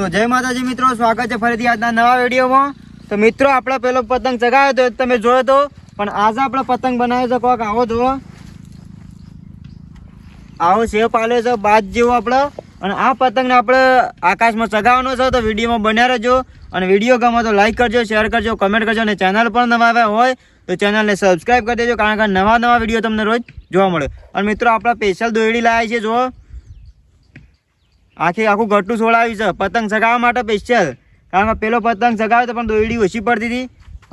તો જય માતાજી મિત્રો, સ્વાગત છે ફરીથી આજના નવા વિડીયોમાં. તો મિત્રો, આપણો પેલો પતંગ ચગાવ્યો હતો તમે જોયો તો, પણ આજે આપણે પતંગ બનાવ્યો છે, કોક આવો જુઓ આવો સેવ પાલ્યો છે બાદ જેવો આપણો. અને આ પતંગને આપણે આકાશમાં ચગાવવાનો છે, તો વિડીયોમાં બન્યા રહેજો. અને વીડિયો ગમે તો લાઈક કરજો શેર કરજો કમેન્ટ કરજો, અને ચેનલ પણ નવા આવ્યા હોય, તો ચેનલને સબસ્ક્રાઈબ કરી દેજો, કારણ કે નવા નવા વીડિયો તમને રોજ જોવા મળે. અને મિત્રો, આપણા સ્પેશિયલ દોયડી લાવ્યા છે, જુઓ. આખી આખું ગટ્ટું છોડાવ્યું છે. પતંગ ચગાવવા માટે સ્પેશિયલ કારણ કે પેલો પતંગ ચગાવ્યો તો પણ દોયડી ઓછી પડતી હતી.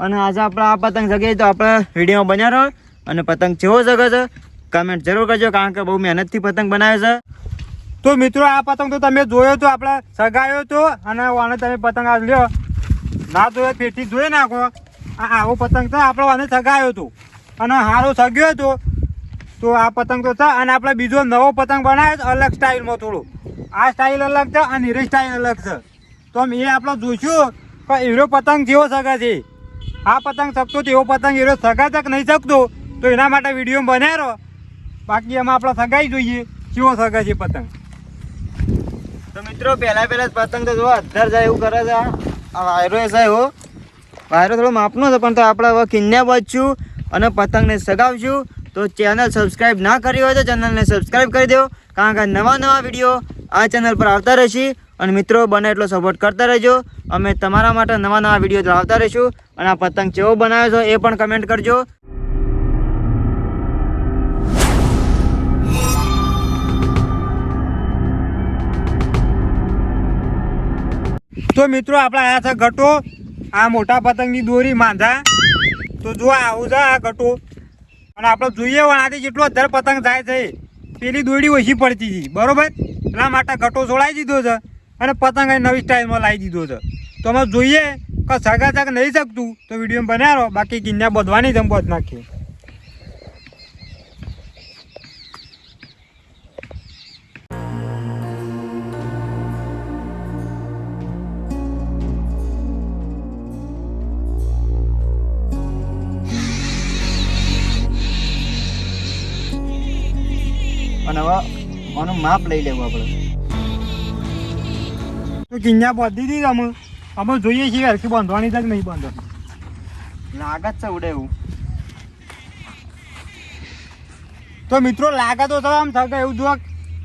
અને આજે આપણે આ પતંગ ચગાવી તો આપણે વિડીયોમાં બન્યા રહો અને પતંગ જેવો ચગે છે કમેન્ટ જરૂર કરજો, કારણ કે બહુ મહેનતથી પતંગ બનાવ્યો છે. તો મિત્રો, આ પતંગ તો તમે જોયો તો, આપણે સગાયો તો, અને આને તમે પતંગ આ લ્યો. ના જોયો પેટી જોઈ નાખો. આ આવો પતંગ તો આપણે આને સગાયો હતો અને હારો સગ્યો હતો તો આ પતંગ તો છે અને આપણે બીજો નવો પતંગ બનાવ્યો અલગ સ્ટાઇલમાં થોડો. આ સ્ટાઇલ અલગ છે અને હીરો સ્ટાઇલ અલગ છે. તો એ આપણે જોઈશું કે હીરો પતંગ જેવો સગા છે. આ પતંગ શકતો તેવો પતંગ હીરો સગા છે કે નહીં શકતો તો એના માટે વીડિયો બનાવ્યો. બાકી એમાં આપણે સગાઈ જોઈએ, કેવો સગા છે પતંગ. તો મિત્રો, પહેલાં પહેલાં જ પતંગ તો જો અધર જાય એવું કરે છે. આ આ વાયરો એ છે એવો વાયરો થોડો માપનો છે, પણ તો આપણે હવે કિન્યા બચશું અને પતંગને સગાવશું. તો ચેનલ સબસ્ક્રાઈબ ના કરી હોય તો ચેનલને સબસ્ક્રાઈબ કરી દો કારણ કે નવા નવા વીડિયો આ ચેનલ પર આવતા રહેશે. અને મિત્રો, બને એટલો સપોર્ટ કરતા રહેજો. અમે તમારા માટે નવા નવા વીડિયો લાવતા રહીશું. અને આ પતંગ કેવો બનાવ્યો છો એ પણ કમેન્ટ કરજો. તો મિત્રો, આપણે આયા છે ગટો. આ મોટા પતંગની દોરી માંધા. તો જો આવું છે આ ગટો. અને આપણે જોઈએ આથી જેટલો અધર પતંગ થાય છે પેલી દોરી ઓછી પડતી હતી. બરોબર? એટલા માટે ગટો જોડાઈ દીધો છે અને પતંગ નવી સ્ટાઇલમાં લાવી દીધો છે. તો અમે જોઈએ કે સગા તક નહીં શકતું તો વીડિયો બનાવ્યો બાકી કિન્યા બધવાની જ બધ નાખીએ. અને હવે આનું માપ લઈ લેવું આપણે. તો કિન્યા બાંધી દીધી અમે અમે જોઈએ છીએ હરખી બાંધવાની તક નહીં બાંધવાની? લાગત છે ઉડે એવું. તો મિત્રો લાગે તો તો આમ સગા એવું જોવા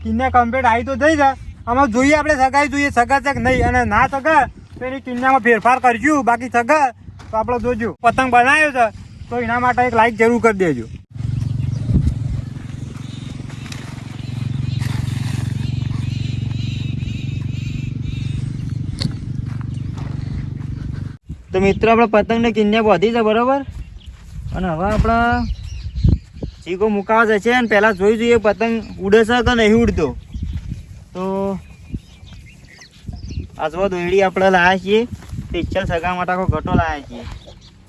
કિન્યા કમ્પ્લીટ આવી તો થઈ જાય. આમાં જોઈએ આપણે સગાઈ જોઈએ સગા છે કે નહીં? અને ના સગા તો એની કિન્યામાં ફેરફાર કરશું બાકી સગા તો આપણે જોજો. પતંગ બનાવ્યો છે તો એના માટે એક લાઈક જરૂર કરી દેજો. તો મિત્રો, આપણે પતંગને કિન્યા બાંધી છે, બરાબર? અને હવે આપણે ચીકો મુકાવા જશે અને પહેલાં જોઈ જોઈએ પતંગ ઉડે છે કે નહીં ઉડતો. તો આ જો દોયડી આપણે લાવ્યા છીએ. પિક્ચર સગા માટે આખો ઘટો લાવ્યા છીએ.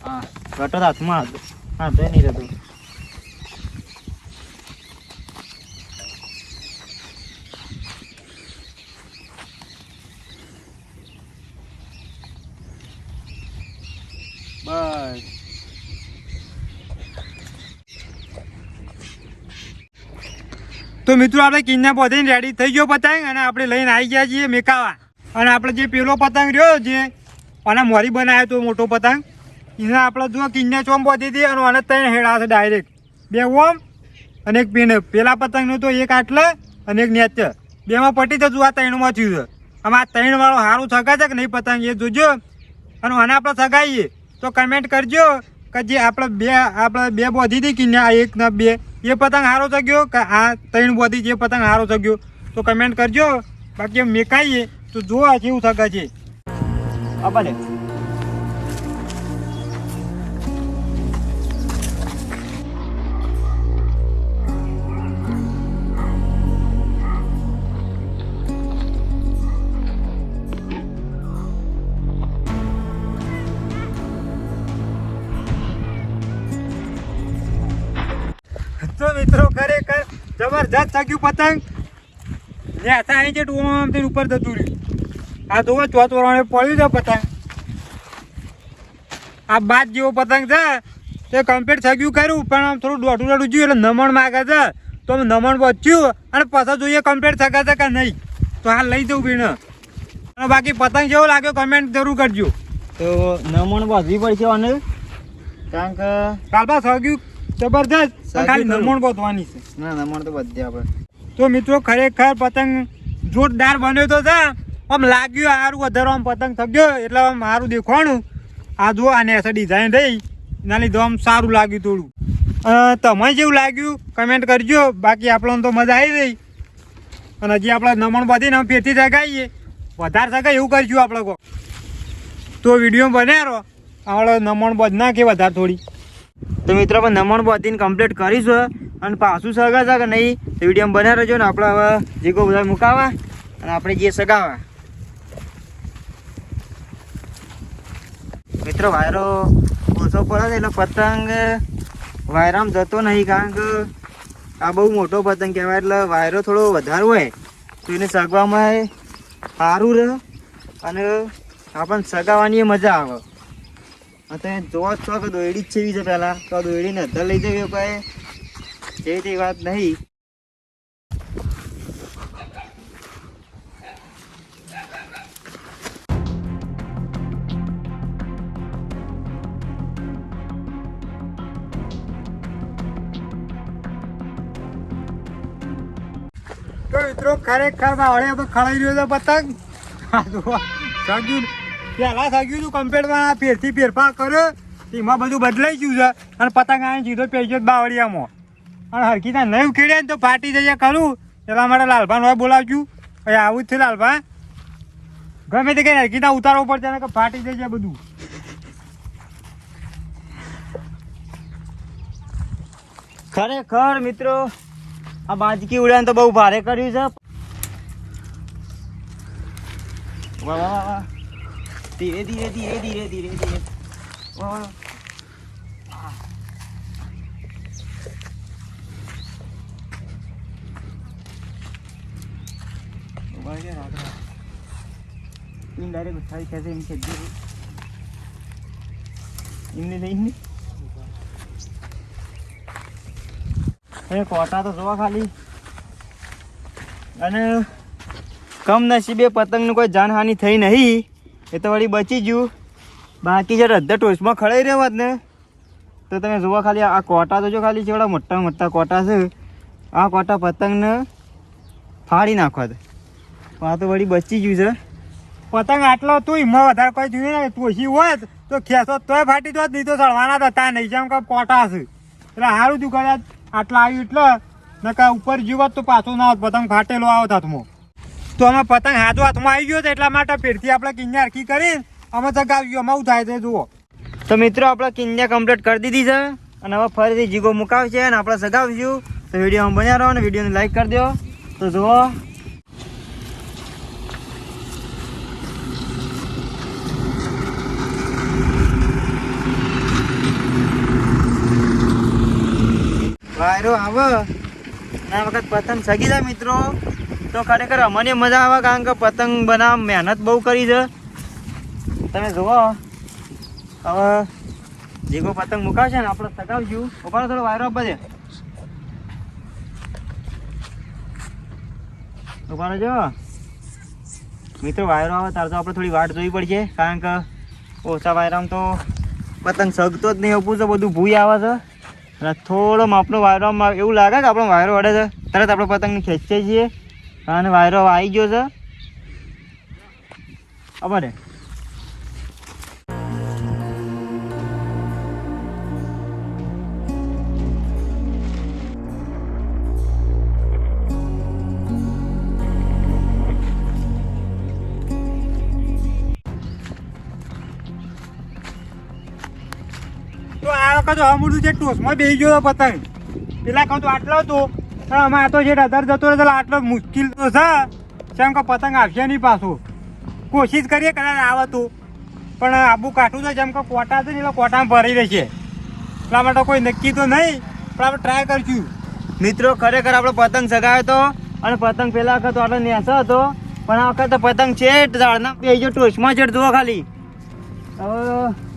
હા, ઘટો હાથમાં હતો. હા, તો નહીં રહેતું. બસ તો મિત્રો, આપણે કિન્ના બાંધીને રેડી થઈ ગયો પતંગ અને આપણે લઈને આવી ગયા છીએ મેકાવા. અને આપણે જે પેલો પતંગ રહ્યો જે અને મોરી બનાવ્યો તો મોટો પતંગ, એને આપણે જો કિન્ના ચોમ પહોંચી હતી અને આને ત્રણ હેડા છે ડાયરેક્ટ બે ઓમ અને એક પેન. પેલા પતંગનું તો એક આટલે અને એક નેચ બેમાં પટી તો આ ત્રણમાં થયું છે. આમાં આ ત્રણવાળો સારું સગા છે કે નહીં પતંગ એ જોજો. અને આને આપણે સગાઈએ. તો કમેન્ટ કરજો કે જે આપણે બે આપણે બે બોધી હતી કે આ એક ના બે. એ પતંગ સારો સગ્યો કે આ ત્રણ બોધી જે પતંગ સારો થગ્યો તો કમેન્ટ કરજો. બાકી મેકાઈએ તો જોવા કેવું થકે છે. આપા જબરજસ્ત થાક્યું પતંગ. ને હતા અહીં જે આમ થઈને ઉપર જતું રહ્યું. આ જોવો ચોથ વરાણે પડ્યું છે પતંગ. આ બાદ જેવો પતંગ છે તે કમ્પ્લીટ સગ્યું કર્યું પણ આમ થોડું દોઢું દોઢું જોયું એટલે નમણ માગે છે. તો અમે નમણ બચ્યું અને પાછા જોઈએ કમ્પ્લીટ થકા છે કે નહીં. તો હાલ લઈ જવું ભીણ અને બાકી પતંગ જેવો લાગ્યો કમેન્ટ જરૂર કરજો. તો નમણ બાંધવી પડશે અને કારણ કે કાલબા સગ્યું જબરદસ્ત ખાલી નમણ બોતવાની છે. ના નમણ તો બધે આપણે. તો મિત્રો ખરેખર પતંગ જોરદાર બન્યો તો તા આમ લાગ્યું સારું વધારવા પતંગ થગ્યો એટલે આમ સારું દેખાણું આ જો આને એસે ડિઝાઇન રહી ના લીધો આમ સારું લાગ્યું થોડું. તમે તમને જેવું લાગ્યું કમેન્ટ કરજો. બાકી આપણને તો મજા આવી રહી અને હજી આપણે નમણ બધીને ને ફેરથી સગાઈએ વધારે સગાઈ એવું કરજો આપણે તો વીડિયો બનાવો આપણે નમણ બધ નાખીએ વધારે થોડી. તો મિત્રો, આપણે નમણ બાંધીને કમ્પ્લીટ કરીશું અને પાછું સગા છે કે નહીં, તો વીડિયો બનાવી રહેજો ને આપણે હવે જીગો બધા મુકાવા અને આપણે જે સગાવા. મિત્રો, વાયરો ઓછો પડે એટલે પતંગ વાયરામાં જતો નહીં, કારણ કે આ બહુ મોટો પતંગ કહેવાય એટલે વાયરો થોડો વધારે હોય. તો એને સગવામાં સારું રહે અને આપણને સગાવાની એ મજા આવે. તમે જોવા જ કે દોયડી જ છે પેલા તો દોયડીને અધર લઈ જવી કોઈ. જેવી તેવી વાત નહીં. તો મિત્રો, ખરેખરમાં હળે ખડાઈ રહ્યો છે પતંગ. આ પહેલા સાગ્યું હતું કમ્પ્લેટમાં ફેરથી ફેરફાર કર્યો એમાં બધું બદલાઈ ગયું છે. અને પતંગ આને સીધો જ બાવળિયામાં. અને હરકી ત્યાં નહીં ઉખેડે ને તો ફાટી જઈએ ખરું. એટલા માટે લાલભાન હોય બોલાવજો. અહીં આવું જ છે લાલભા. ગમે તે કઈ હરકી ત્યાં ઉતારવું પડશે કે ફાટી જઈએ બધું. ખરેખર મિત્રો, આ બાજકી ઉડાન તો બહુ ભારે કર્યું છે. વાહ વાહ વાહ. ધીરે ધીરે ધીરે ધીરે ધીરે ધીરે. direct ઉઠાવી ખેંચે, એમ ખેંચજે. એમને લઈને એ કોટા કોઈ જાનહાનિ થઈ નહીં. એ તો વળી બચી ગયું. બાકી જે અડધા ટોચમાં ખડાઈ રહ્યો હોત ને, તો તમે જોવા ખાલી આ કોટા તો જો ખાલી જેવડા મોટા મોટા કોટા છે. આ કોટા પતંગને ફાડી નાખવા દે. આ તો વળી બચી ગયું છે. પતંગ આટલો તું એમાં વધારે કોઈ જોયું ને પોસી હોત તો ખેસો તોય ફાટી દોત નહીં તો સળવાના તો તા નહીં જેમ કે કોટા છે. એટલે સારું તું કદાચ આટલા આવ્યું એટલે નકા ઉપર જીવત તો પાછો ના હોત પતંગ ફાટેલો આવત હાથમાં. તો અમે પતંગ હાથો હાથમાં આવી ગયો તો એટલા માટે ફેરથી આપણે કિન્યારખી કરી અમે ચગાવી ગયો શું થાય છે, જુઓ. તો મિત્રો, આપણે કિન્યા કમ્પ્લીટ કરી દીધી છે અને હવે ફરીથી જીગો મુકાવશે અને આપણે સગાવીશું. તો વીડિયો બન્યા રહો અને વિડીયોને લાઈક કરી દો. તો જુઓ. વાયરો આવે. વખત પતંગ સગી જાય મિત્રો. તો ખરેખર અમને મજા આવે કારણ કે પતંગ બનાવવા મહેનત બહુ કરી છે. તમે જુઓ. હવે જીગો પતંગ મુકાશે ને આપણે સગાવશું. ઉપાડો થોડો વાયરો આપવા છે ઉપાડો જો મિત્રો, વાયરો આવે તાર તો આપણે થોડી વાટ જોવી પડશે કારણ કે ઓછા વાયરામાં તો પતંગ સગતો જ નહીં અપું છે, બધું ભૂઈ આવે છે. અને થોડો માપનો વાયરો એવું લાગે કે આપણો વાયરો અડે છે. તરત આપણે પતંગને ખેંચીએ છીએ. અને વાયરો આવી ગયો છે. અમારે તો આ વખત અમૂર્તું છે ટોસમાં બેસી ગયો પતંગ. પેલા કહું તો આટલો હતો. અમારે તો જે અધર જતો એટલે આટલો મુશ્કેલ તો છે. કેમ કે પતંગ આવશે નહીં પાછું. કોશિશ કરીએ કદાચ આવે પણ આબુ કાઠું છે, જેમ કે કોટા છે ને, એટલે કોટામાં ભરી રહેશે એટલા માટે કોઈ નક્કી તો નહીં, પણ આપણે ટ્રાય કરશું. મિત્રો, ખરેખર આપણે પતંગ સગાવ્યો હતો, અને પતંગ પેલા વખત આટલો નેસો હતો, પણ આ વખત પતંગ છે ઝાડના. બે જો ટોચમાં જુઓ ખાલી. હવે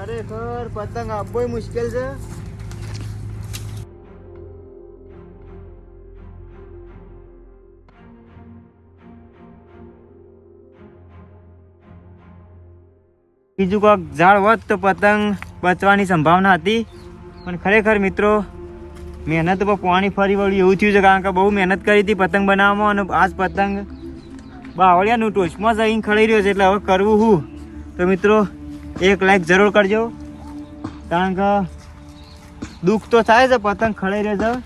ખરેખર પતંગ આપવો મુશ્કેલ છે. બીજું કોઈક ઝાડ હોત તો પતંગ બચવાની સંભાવના હતી. પણ ખરેખર મિત્રો, મહેનત પર પાણી ફરી વળ્યું એવું થયું છે કારણ કે બહુ મહેનત કરી હતી પતંગ બનાવવામાં અને આજ પતંગ બાવળિયાનું ટોચમાં જઈને ખડી રહ્યો છે એટલે હવે કરવું હું? તો મિત્રો એક લાઈક જરૂર કરજો. કારણ કે દુઃખ તો થાય છે પતંગ ખડાઈ રહ્યો છે.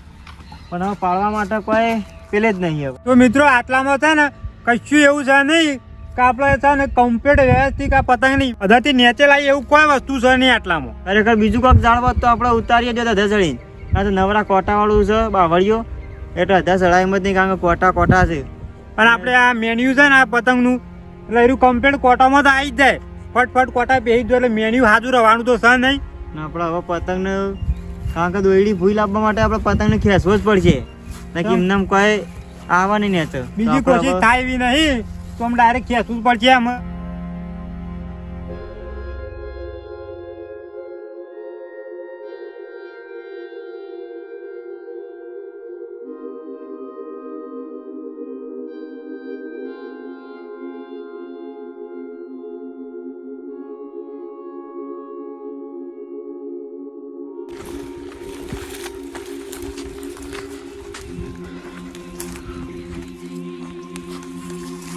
પણ હવે પાડવા માટે કોઈ પેલે જ નહીં હવે. તો મિત્રો આટલામાં છે ને કશું એવું છે નહીં કે આપણે છે ને કમ્પ્લીટ વ્યવસ્થિત આ પતંગ નહીં. બધાથી નીચે લાવી એવું કોઈ વસ્તુ છે નહીં આટલામાં. ખરેખર બીજું કોઈક ઝાડ તો આપણે ઉતારીએ જ અધા ચડીને. તો નવરા કોટાવાળું છે બાવળીઓ એટલે અધા ચડાઈમાં જ નહીં કારણ કે કોટા કોટા છે. અને આપણે આ મેન્યુ છે ને આ પતંગનું એટલે એનું કમ્પ્લીટ કોટામાં તો આવી જ જાય. ફટફટ કોટા પહેરી દો એટલે મેન્યુ હાજુ રહેવાનું તો છે નહીં. ને આપણે હવે પતંગને કારણ કે દોયડી ભૂઈ લાવવા માટે આપણે પતંગને ખેંચવો જ પડશે. નક્કી એમને કોઈ આવવાની નહીં તો. બીજી કોશિશ થાય એવી નહીં તો આમ ડાયરેક્ટ ખેંચવું જ પડશે આમ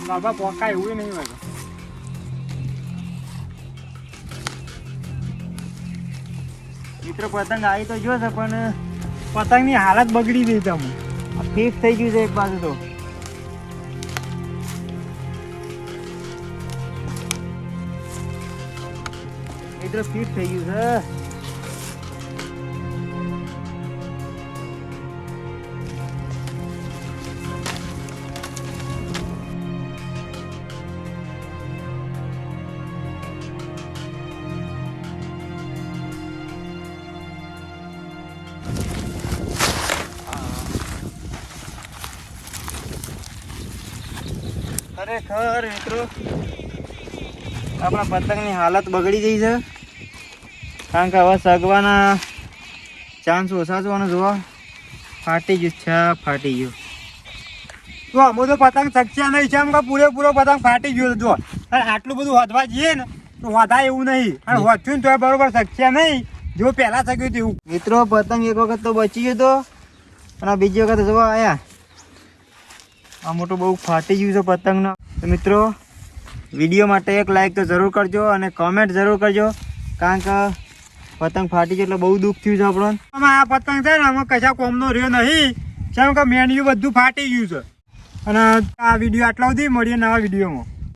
બાબા પોકાય એવું નહીં હોય મિત્રો, પતંગ આવી તો જો છે, પણ પતંગની હાલત બગડી ગઈ તમે ફિક્સ થઈ ગયું છે એક બાજુ તો. મિત્રો ફિટ થઈ ગયું છે. ખરેખર, મિત્રો, આપણા પતંગની હાલત બગડી ગઈ છે. કારણ કે હવે સગવાના ચાન્સ ઓછા છે જોવા ફાટી ગયું છે, ફાટી ગયું. તો અમે તો પતંગ શક્યા નહીં છે એમ કે પૂરેપૂરો પતંગ ફાટી ગયો જો. આટલું બધું વધવા જઈએ ને, તો વધાય એવું નહીં. અને વધ્યું ને તો બરોબર શક્યા નહીં. જો પહેલાં શક્યું તેવું મિત્રો, પતંગ એક વખત તો બચી ગયો તો, અને બીજી વખત જોવા આયા. આ મોટું બહુ ફાટી ગયું છે પતંગનો. તો મિત્રો, વીડિયો માટે એક લાઈક તો જરૂર કરજો અને કોમેન્ટ જરૂર કરજો, કારણ કે પતંગ ફાટી ગયો એટલે બહુ દુઃખ થયું છે આપણને. આમાં આ પતંગ છે ને, આમાં કશા કોમનો રહ્યો નહીં. કેમ કે મેન્યુ બધું ફાટી ગયું છે. અને આ વીડિયો આટલા સુધી મળીએ નવા વિડીયોમાં.